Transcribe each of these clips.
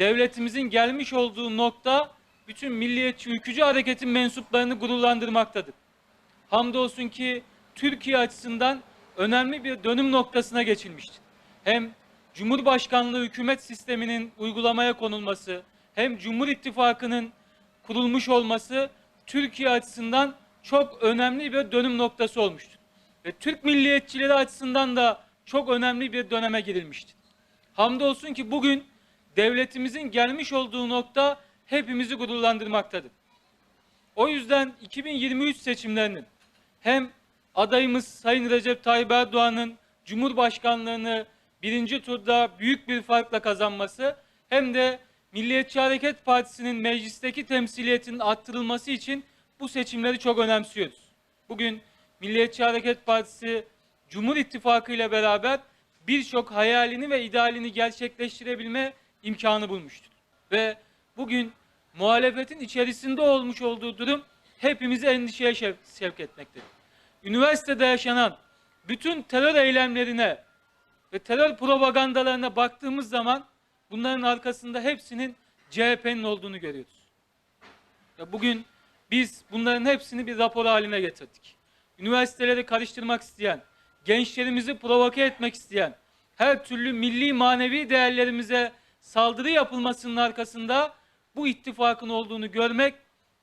devletimizin gelmiş olduğu nokta bütün milliyetçi ülkücü hareketin mensuplarını gururlandırmaktadır. Hamdolsun ki Türkiye açısından önemli bir dönüm noktasına geçilmiştir. Hem Cumhurbaşkanlığı hükümet sisteminin uygulamaya konulması, hem Cumhur İttifakı'nın kurulmuş olması Türkiye açısından çok önemli bir dönüm noktası olmuştur. Ve Türk milliyetçileri açısından da çok önemli bir döneme girilmiştir. Hamdolsun ki bugün devletimizin gelmiş olduğu nokta hepimizi gururlandırmaktadır. O yüzden 2023 seçimlerinin hem adayımız Sayın Recep Tayyip Erdoğan'ın Cumhurbaşkanlığını birinci turda büyük bir farkla kazanması hem de Milliyetçi Hareket Partisi'nin meclisteki temsiliyetinin arttırılması için bu seçimleri çok önemsiyoruz. Bugün Milliyetçi Hareket Partisi Cumhur İttifakı ile beraber birçok hayalini ve idealini gerçekleştirebilme imkanı bulmuştur. Ve bugün muhalefetin içerisinde olmuş olduğu durum hepimizi endişeye şev- sevk etmektedir. Üniversitede yaşanan bütün terör eylemlerine ve terör propagandalarına baktığımız zaman bunların arkasında hepsinin CHP'nin olduğunu görüyoruz. Ya bugün biz bunların hepsini bir rapor haline getirdik. Üniversiteleri karıştırmak isteyen, gençlerimizi provoke etmek isteyen, her türlü milli manevi değerlerimize saldırı yapılmasının arkasında bu ittifakın olduğunu görmek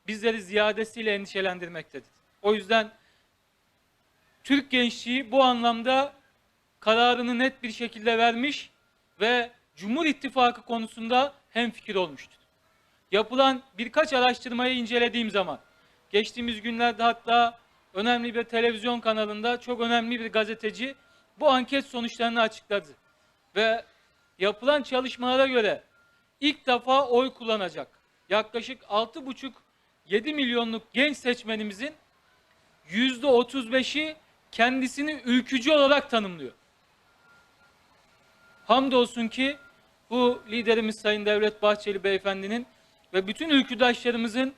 bizleri ziyadesiyle endişelendirmektedir. O yüzden Türk gençliği bu anlamda kararını net bir şekilde vermiş ve Cumhur İttifakı konusunda hemfikir olmuştur. Yapılan birkaç araştırmayı incelediğim zaman, geçtiğimiz günlerde hatta önemli bir televizyon kanalında çok önemli bir gazeteci bu anket sonuçlarını açıkladı. Ve yapılan çalışmalara göre ilk defa oy kullanacak yaklaşık 6,5-7 milyonluk genç seçmenimizin yüzde 35'i kendisini ülkücü olarak tanımlıyor. Hamdolsun ki bu liderimiz Sayın Devlet Bahçeli Beyefendinin ve bütün ülküdaşlarımızın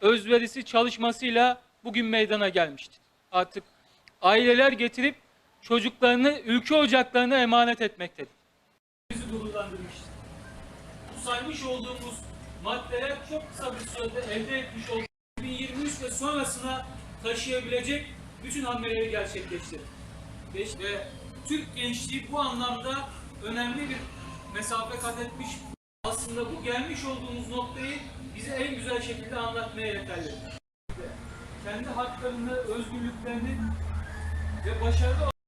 özverisi çalışmasıyla bugün meydana gelmiştir. Artık aileler getirip çocuklarını ülke ocaklarına emanet etmektedir. Bizi gururlandırmıştır. Bu saymış olduğumuz maddeler çok kısa bir sürede elde etmiş olduğumuz 2023 ve sonrasına taşıyabilecek bütün hamleleri gerçekleştirir. Ve Türk gençliği bu anlamda önemli bir mesafe kat etmiş. Aslında bu gelmiş olduğumuz noktayı bize en güzel şekilde anlatmaya yeterli. Kendi haklarını, özgürlüklerini ve başarılı